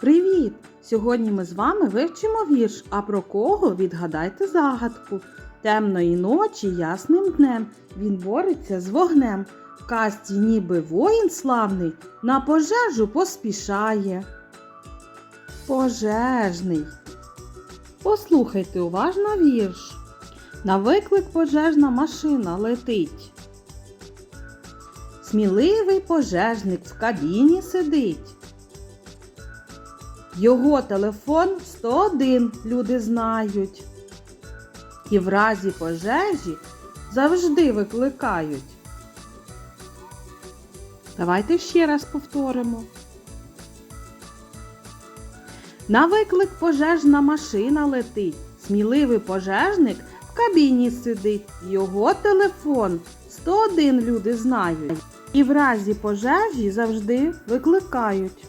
Привіт! Сьогодні ми з вами вивчимо вірш, а про кого відгадайте загадку. Темної ночі ясним днем він бореться з вогнем. В казці ніби воїн славний на пожежу поспішає. Пожежний. Послухайте уважно вірш. На виклик пожежна машина летить. Сміливий пожежник в кабіні сидить. Його телефон 101 люди знають. І в разі пожежі завжди викликають. Давайте ще раз повторимо. На виклик пожежна машина летить. Сміливий пожежник в кабіні сидить. Його телефон 101 люди знають. І в разі пожежі завжди викликають.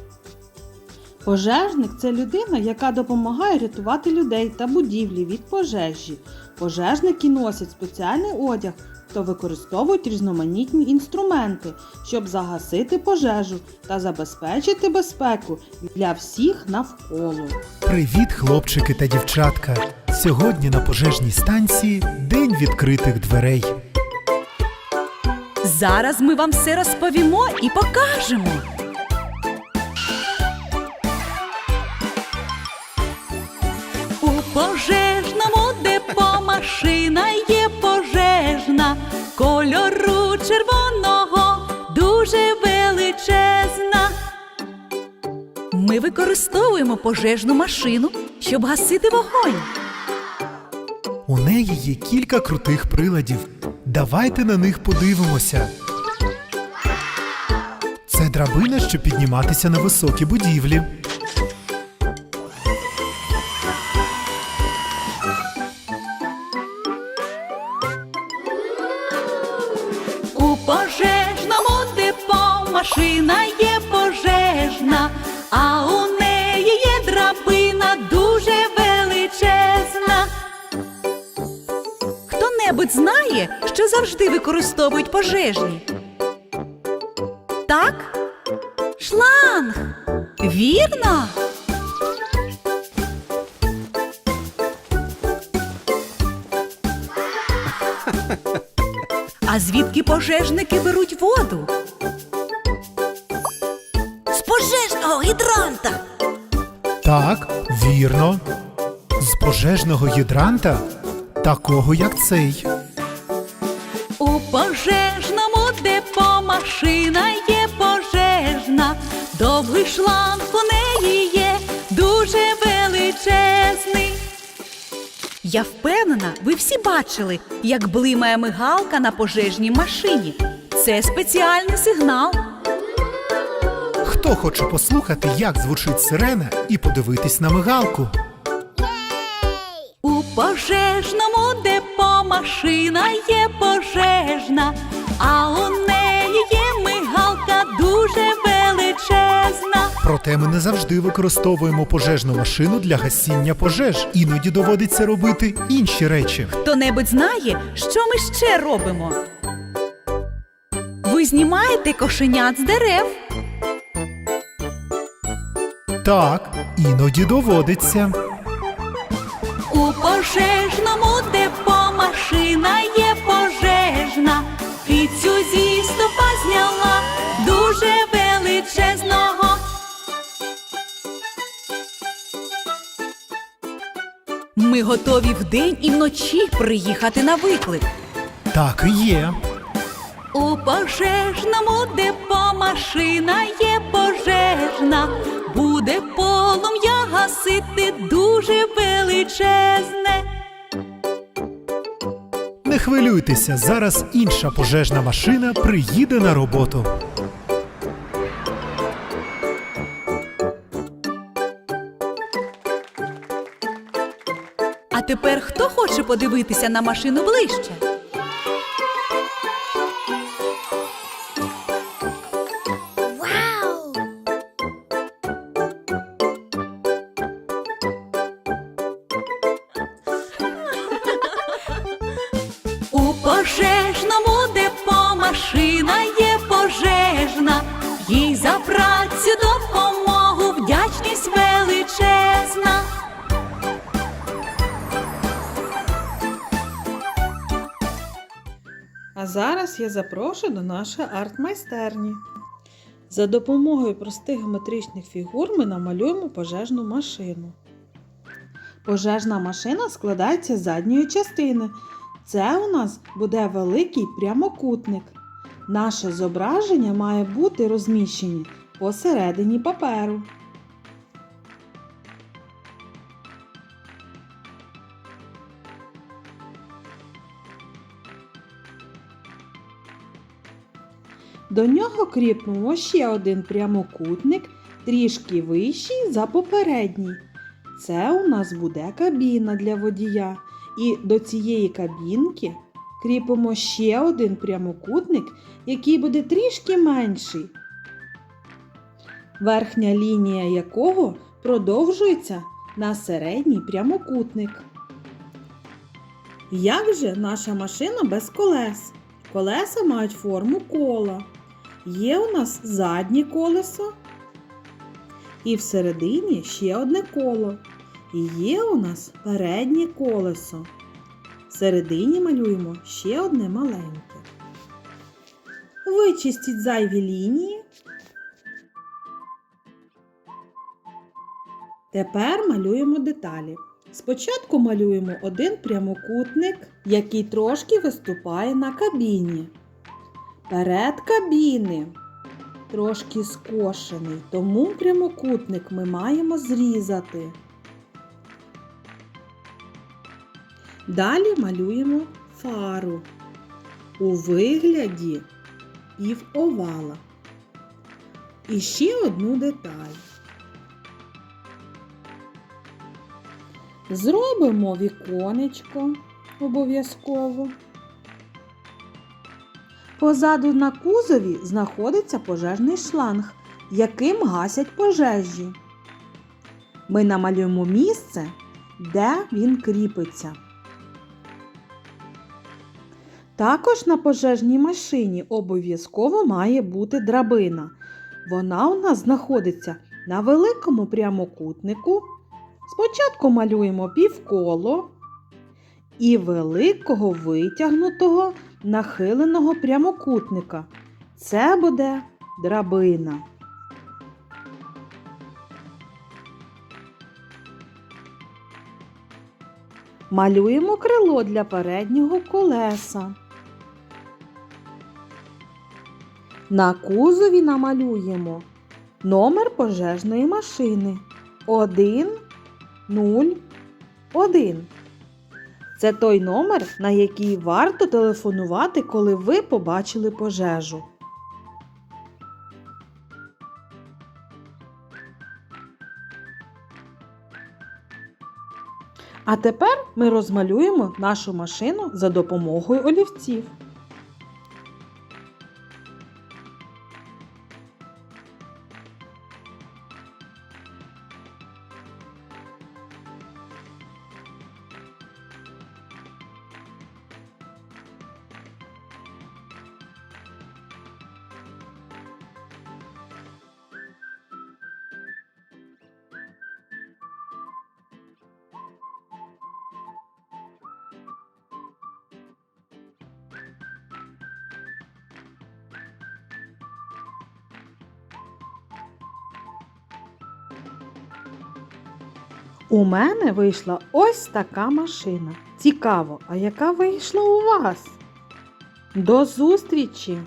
Пожежник це людина, яка допомагає рятувати людей та будівлі від пожежі. Пожежники носять спеціальний одяг та використовують різноманітні інструменти, щоб загасити пожежу та забезпечити безпеку для всіх навколо. Привіт, хлопчики та дівчатка! Сьогодні на пожежній станції День відкритих дверей. Зараз ми вам все розповімо і покажемо. Пожежному депо машина є пожежна, кольору червоного дуже величезна. Ми використовуємо пожежну машину, щоб гасити вогонь. У неї є кілька крутих приладів. Давайте на них подивимося. Це драбина, щоб підніматися на високі будівлі. Машина є пожежна, а у неї є драбина дуже величезна. Хто-небудь знає, що завжди використовують пожежні? Так? Шланг. Вірно? А звідки пожежники беруть воду? Гідранта. Так, вірно. З пожежного гідранта, такого як цей. У пожежному депо машина є пожежна. Довгий шланг у неї є дуже величезний. Я впевнена, ви всі бачили, як блимає мигалка на пожежній машині. Це спеціальний сигнал. Хто хоче послухати, як звучить сирена, і подивитись на мигалку? У пожежному депо машина є пожежна, а у неї є мигалка дуже величезна. Проте ми не завжди використовуємо пожежну машину для гасіння пожеж. Іноді доводиться робити інші речі. Хто-небудь знає, що ми ще робимо? Ви знімаєте кошенят з дерев. Так, іноді доводиться. У пожежному депо машина є пожежна. Кицю зі стопа зняла дуже величезного. Ми готові вдень і вночі приїхати на виклик. Так і є. У пожежному депо машина є пожежна. Буде полум'я гасити дуже величезне. Не хвилюйтеся, зараз інша пожежна машина приїде на роботу. А тепер хто хоче подивитися на машину ближче? ніжному, депо машина є пожежна, їй за працю допомогу вдячність величезна. А зараз я запрошую до нашої арт-майстерні. За допомогою простих геометричних фігур ми намалюємо пожежну машину. Пожежна машина складається з задньої частини. Це у нас буде великий прямокутник. Наше зображення має бути розміщені посередині паперу. До нього кріпимо ще один прямокутник, трішки вищий за попередній. Це у нас буде кабіна для водія. І до цієї кабінки кріпимо ще один прямокутник, який буде трішки менший. Верхня лінія якого продовжується на середній прямокутник. Як же наша машина без колес? Колеса мають форму кола. Є у нас заднє колесо. І всередині ще одне коло. І є у нас переднє колесо. Всередині малюємо ще одне маленьке. Вичистіть зайві лінії. Тепер малюємо деталі. Спочатку малюємо один прямокутник, який трошки виступає на кабіні. Перед кабіни трошки скошений, тому прямокутник ми маємо зрізати. Далі малюємо фару у вигляді півовала. І ще одну деталь. Зробимо віконечко обов'язково. Позаду на кузові знаходиться пожежний шланг, яким гасять пожежі. Ми намалюємо місце, де він кріпиться. Також на пожежній машині обов'язково має бути драбина. Вона у нас знаходиться на великому прямокутнику. Спочатку малюємо півколо і великого витягнутого нахиленого прямокутника. Це буде драбина. Малюємо крило для переднього колеса. На кузові намалюємо номер пожежної машини 1 0 1. Це той номер, на який варто телефонувати, коли ви побачили пожежу. А тепер ми розмалюємо нашу машину за допомогою олівців. У мене вийшла ось така машина. Цікаво, а яка вийшла у вас? До зустрічі!